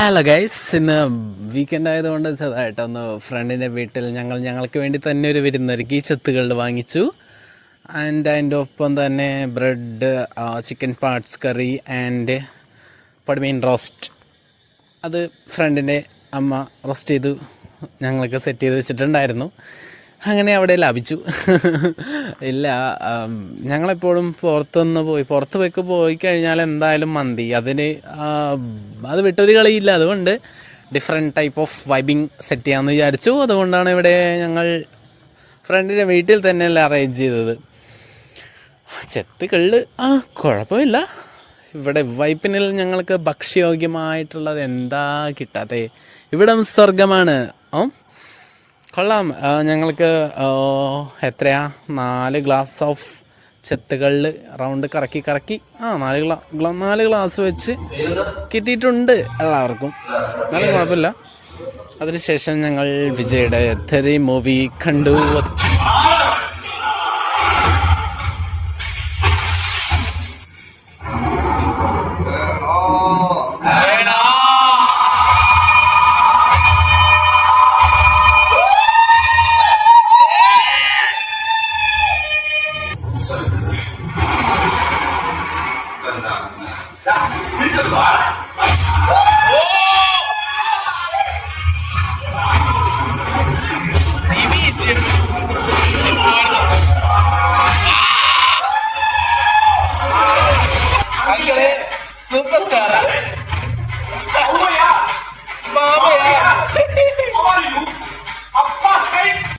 Hello guys ഇന്ന് weekend ആയതുകൊണ്ട് ചെറുതായിട്ടൊന്ന് ഫ്രണ്ടിന്റെ വീട്ടിൽ ഞങ്ങൾ ഞങ്ങൾക്ക് വേണ്ടി തന്നെ ഒരു വിരുന്നൊരുക്കി ചെത്തുകൾ വാങ്ങിച്ചു. ആൻഡ് അതിന്റെ ഒപ്പം തന്നെ bread chicken parts curry and പടുമീൻ റോസ്റ്റ് അത് ഫ്രണ്ടിന്റെ അമ്മ റോസ്റ്റ് ചെയ്തു. ഞങ്ങൾക്ക് സെറ്റ് ചെയ്ത് വെച്ചിട്ടുണ്ടായിരുന്നു. അങ്ങനെ അവിടെ ലഭിച്ചു. ഇല്ല ഞങ്ങളെപ്പോഴും പുറത്തുനിന്ന് പോയി പുറത്ത് പോയിക്ക് പോയി കഴിഞ്ഞാൽ എന്തായാലും മന്തി. അതിന് അത് വിട്ടൊരു കളിയില്ല അതുകൊണ്ട് different type of vibing set ചെയ്യാമെന്ന് വിചാരിച്ചു. അതുകൊണ്ടാണ് ഇവിടെ ഞങ്ങൾ ഫ്രണ്ടിന്റെ വീട്ടിൽ തന്നെ തന്നെയല്ല അറേഞ്ച് ചെയ്തത്. ചെത്ത് കള്ള് ആ കുഴപ്പമില്ല. ഇവിടെ വൈപ്പിനിൽ ഞങ്ങൾക്ക് ഭക്ഷ്യയോഗ്യമായിട്ടുള്ളത് എന്താ കിട്ടാതെ ഇവിടം സ്വർഗമാണ് ഓ കൊള്ളാം. ഞങ്ങൾക്ക് എത്രയാ? നാല് ഗ്ലാസ് ഓഫ് ചെത്തുകളിൽ റൗണ്ട് കറക്കി കറക്കി. ആ നാല് ഗ്ലാ നാല് ഗ്ലാസ് വെച്ച് കിട്ടിയിട്ടുണ്ട് എല്ലാവർക്കും. നല്ല കുഴപ്പമില്ല. അതിനുശേഷം ഞങ്ങൾ വിജയുടെ തെറി മൂവി കണ്ടു. 你怎么了？